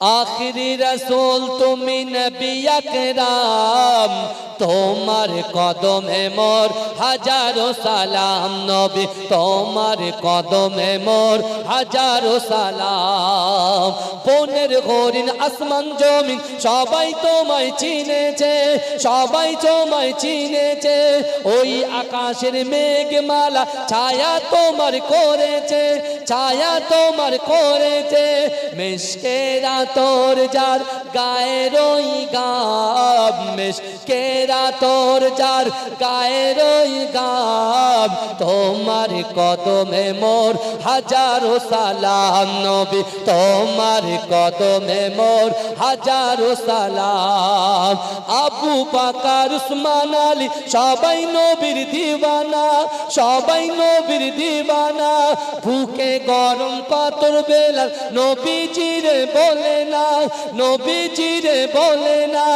আখিরি রসুল, তুমি নবী আকরাম। তোমার কদমে মোর হাজারো সালাম নবী। তোমার কদমে মোর হাজারো সালাম। পনেরো হরিণ আসমান জমিন, সবাই তোমায় চিনেছে, সবাই তোমায় চিনেছে। ওই আকাশের মেঘমালা ছায়া তোমার করেছে, ছায়া তোমার করেছে। মেশকেরা তোর যার গায়ের ওই গাব মেশকেরা তোর যার গায়ের ওই গাব। তোমার কদমে মোর হাজারো সালাম নবী, তোমার কদমে মোর হাজারো সালাম। আবু বাকার, উসমান আলী, সবাই নবীর দিবানা, সবাই নবীর দিবানা। ভুকে গরম পাতর বেলা নবীজিরে বলে না, নবীজিরে বলে না।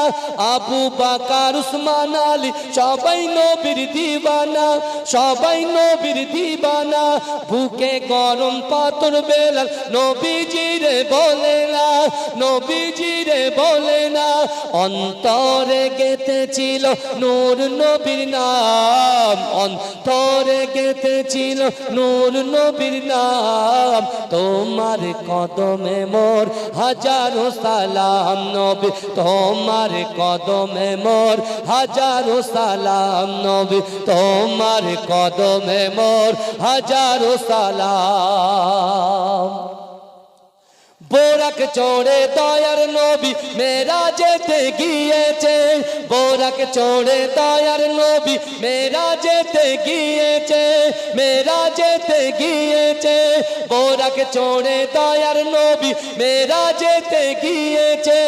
আবু বাকার, উসমান আলী, সবাই নবীর দিবানা, সবাই নবীর দিবানা। ভুকে গরম পাতর বেলা নবীজিরে বলে না নবীজিরে বলে না, অন্তরে গেতেছিল নূর নবীর নাম। অন্তরে গেতেছিল নূর নবীর নাম। তোমার কদমে মোর হাজারো সালাম নবী। তোমার কদমে মোর হাজারো সালাম নবী। তোমার কদমে মোর হাজারো সালাম। বোরাক চড়ে দয়ার নবী মেরা যেতে গিয়েছে। বোরাক চড়ে দয়ার নবী মেরা যেতে গিয়েছে। মেরা যেতে গিয়েছে বোরাক চড়ে দয়ার নবী মেরা যেতে গিয়েছে।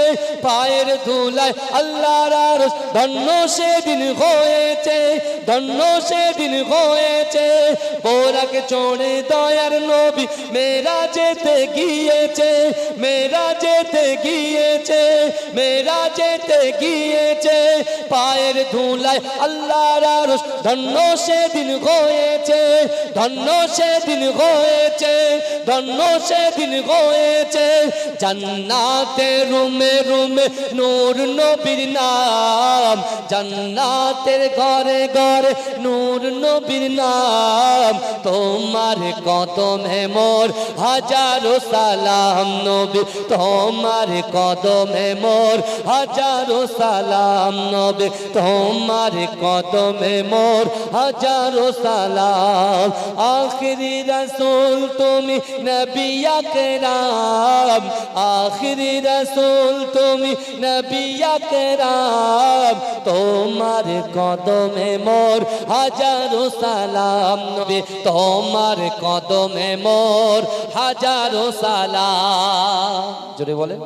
পায়ের ধুলায় আল্লাহর আরশ, ধন্য সেদিন হয়েছে, ধন্য সেদিন হয়েছে। বোরাক চড়ে দয়ার নবী মেরা যেতে গিয়েছে মেরা যেতে গিয়েছে মেরা যেতে গিয়েছে। পায়ের ধুলায় আল্লাহর আরশ, ধন্য সেদিন হয়েছে, ধন্য সেদিন হয়েছে। ধন্য সেদিন হয়েছে। জান্নাতে রুমে রুমে নূর নবীর নাম, জান্নাতের ঘরে ঘরে নূর নবীর নাম। তোমার কদমে মোর হাজারো সালাম নবী, তোমার কদমে মোর হাজারো সালাম নবী, তোমার কদমে মোর হাজারো সালাম। আখরি রসুল, তুমি নবী আকরাম। আখরি রসুল, তুমি নবী আকরাম। তোমার কদমে মোর হাজারো সালাম নবী, তোমার কদমে মোর হাজারো সালাম। জোরে বলে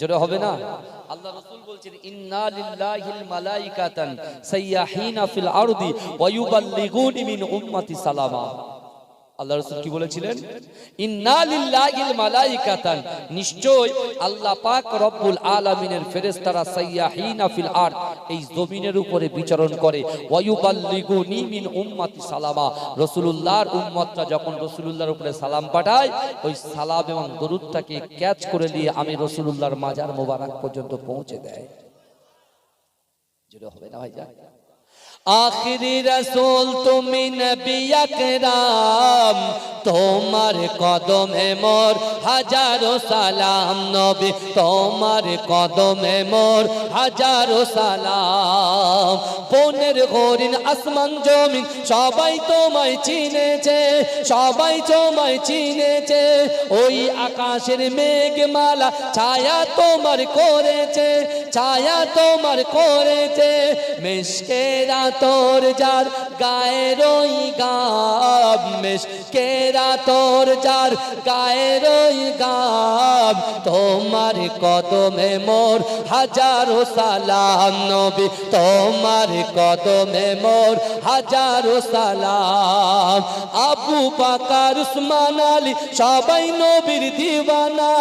জোরে হবে না? আল্লাহ রাসূল বলছেন, ইন্না মালাইকাতান সাইয়াহিনা ফিল আরদি ওয়া মিন উম্মতি সালামা। আল্লাহ রসুল কি বলেছিলেন? ইন্না লিল্লাহিল মালাইকাতান নিশ্চয় আল্লাহ পাক রব্বুল আলামিনের ফেরেশতারা সাইয়াহিনা ফিল আরদ এই জমিনের উপরে বিচরণ করে ওয়া ইউবাল্লিগুনি মিন উম্মতি সালামা রাসূলুল্লাহর উম্মতরা যখন রাসূলুল্লাহর উপরে সালাম পাঠায় ওই সালাম এবং দরুদটাকে ক্যাচ করে নিয়ে আমি রাসূলুল্লাহর মাজার মোবারক পর্যন্ত পৌঁছে দেয়। যেটা হবে না ভাইজান? আখিরি রসুল, তুমি নবী আকরাম। তোমার কদমে মোর হাজারো সালাম, নবী, তোমার কদমে মোর হাজারো সালাম। বনের হরিণ, আসমান, জমিন, সবাই তোমায় চিনেছে, সবাই তোমায় চিনেছে। ওই আকাশের মেঘমালা ছায়া তোমার করেছে, ছায়া তোমার করেছে। মেশকেরা তোর যার গায়ের ওই গাব মেশকেরা তোর যার গায়ের ওই গাব তোমার কদমে মোর হাজারো সালাম নবী, তোমার কদমে মোর হাজারো সালাম। আবু বাকার, উসমান আলী, সবাই নবীর দিবানা,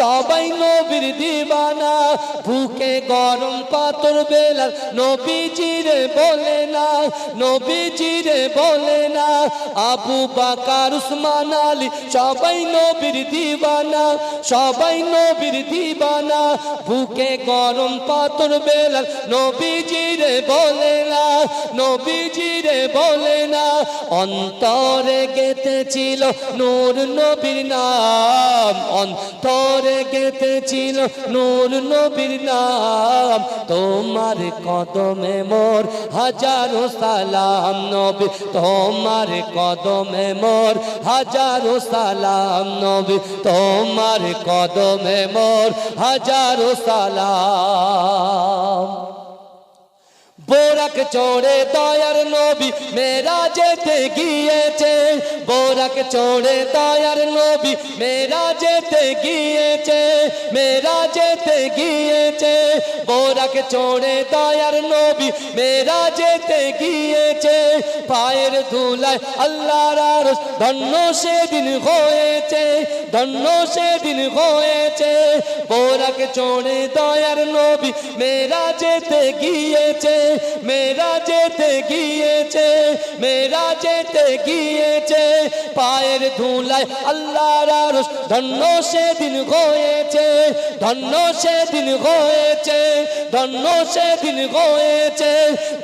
সবাই নবীর দিবানা। বুকে গরম পাথর বেলাল, নবীজিরে বলে না, নবীজিরে বলে না। আবু বাকার, উসমান আলী, সবাই নবীর দিবানা, সবাই নবীর দিবানা বুকে গরম পাথর বেলাল নবীজিরে বলে না নবীজিরে বলে না অন্তরে গেতেছিল নূর নবীর নাম। অন্তরে গেতেছিল নূর নবীর নাম। তোমার কদমে মোর হাজারো সালাম নবী। তোমার কদমে মোর হাজারো সালাম নবী। তোমার কদমে মোর হাজারো সালাম। বোরাক চড়ে দয়ার নবী মেরা যেতে গিয়েছে। বোরাক চড়ে দয়ার নবী মেরা যেতে গিয়েছে মেরা যেতে গিয়েছে। বোরাক চড়ে দয়ার নবী মেরা যেতে গিয়েছে, পায়ের ধুলায় আল্লাহর আরশ। ধন্য সেদিন হয়েছে, ধন্য সেদিন হয়েছে। বোরাক চড়ে দয়ার নবী মেরা যেতে গিয়েছে মেরা যেতে গিয়েছে মেরা যেতে গিয়েছে। পায়ের ধুলায় আল্লাহর আরশ। ধন্য সেদিন হয়েছে, ধন্য সেদিন হয়েছে। ধন্য সেদিন হয়েছে।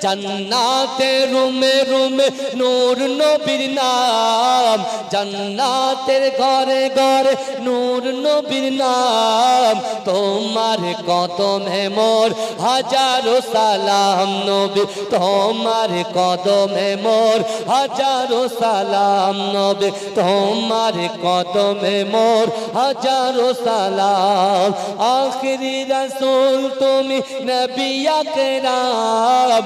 জান্নাতে রুমে রুমে নূর নবীর নাম, জান্নাতের ঘরে ঘরে নূর নবীর নাম। তোমার কদমে মোর হাজারো সালাম নবী, তোমার কদমে মোর হাজারো সালাম নবী, তোমার কদমে মোর হাজারো সালাম। আখরি রসুল, তুমি নবিয়া কেরাম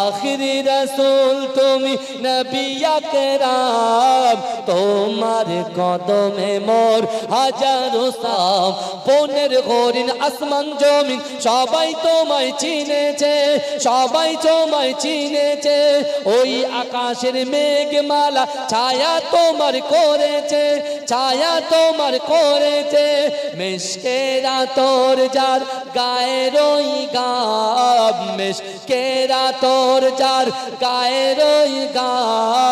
আখরি রসুল, তুমি নবিয়া কেরাম তোমার কদমে মোর হাজারো সাম হরিণ, আসমান, জমিন, সবাই তোমায় চিনেছে, সবাই তোমায় চিনেছে। ওই আকাশের মেঘমালা ছায়া তোমার করেছে, ছায়া তোমার করেছে। মেশকেরা তোর যার গায়ের ওই গাব মেশকেরা তোর যার গায়ের ওই গাব।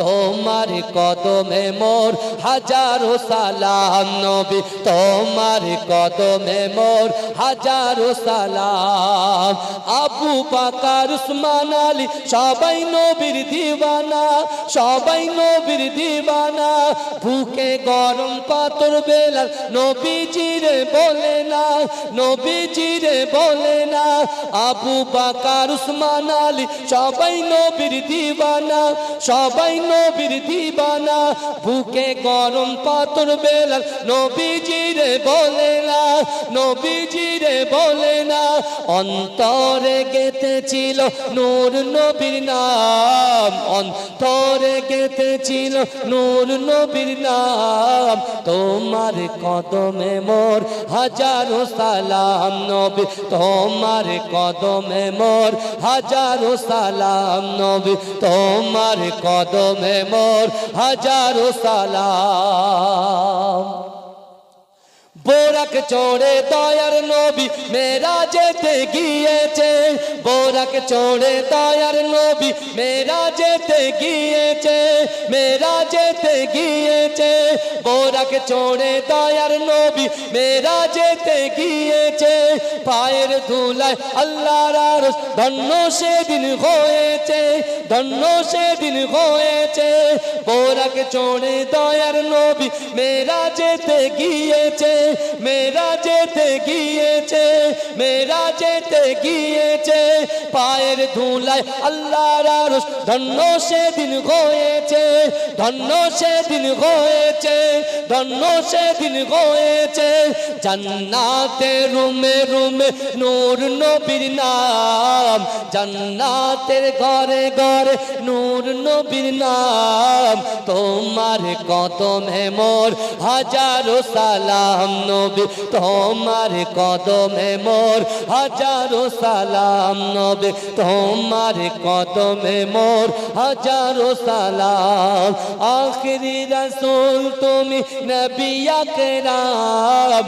তোমার কদমে মোর হাজারো সালাম নবী, তোমার কদমে মোর হাজারো সালাম। আবু বাকার, উসমান আলী, সবাই নবীর দিবানা সবাই নবীর দিবানা বুকে গরম পাথর বেলাল, নবীজিরে বলে না, নবীজিরে বলে না। আবু বাকার, উসমান আলী, সবাই নবীর দিবানা সবাই নবীর দিবানা বুকে গরম পাথর বেলাল নবীজিরে বলে না নবীজিরে বলে অন্তরে গেতেছিল নূর নবীর নাম। অন্তরে গেতেছিল নূর নবীর নাম। তোমার কদমে মোর হাজারো সালাম নবী। তোমার কদমে মোর হাজারো সালাম নবী। তোমার কদমে মোর হাজারো সালাম। বোরাক চড়ে দয়ার নবী মেরা যেতে গিয়েছে। বোরাক চড়ে দয়ার নবী মেরা যেতে গিয়েছে। মেরা যেতে গিয়েছে। বোরাক চড়ে দয়ার নবী মেরা যেতে গিয়েছে। পায়ের ধুলায় আল্লাহর আরশ, ধন্য সেদিন হয়েছে। ধন্য সেদিন হয়েছে। বোরাক চড়ে দয়ার নবী মেরা যেতে গিয়েছে। মেরা যেতে গিয়েছে মেরা যেতে গিয়েছে, পায়ের ধুলায় আল্লাহর আরশ, ধন্য সেদিন হয়েছে, ধন্য সেদিন হয়েছে, ধন্য সেদিন হয়েছে, জান্নাতে রুমে রুমে নূর নবীর নাম, জান্নাতের ঘরে ঘরে নূর নবীর নাম, তোমার কদমে মোর হাজারো সালাম নবী তোমার কদমে মোর হাজারো সালাম নবী। তোমার কদমে মোর হাজারো সালাম। আখরি রসুল তুমি নবিয়া কেরাম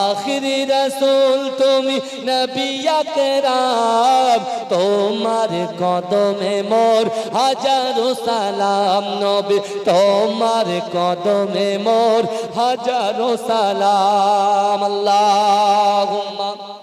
আখরি রসুল তুমি নবিয়া কেরাম তোমার কদমে মোর হাজারো সালাম নবী। তোমার কদমে মোর হাজারো সালাম। আল্লাহুম্মা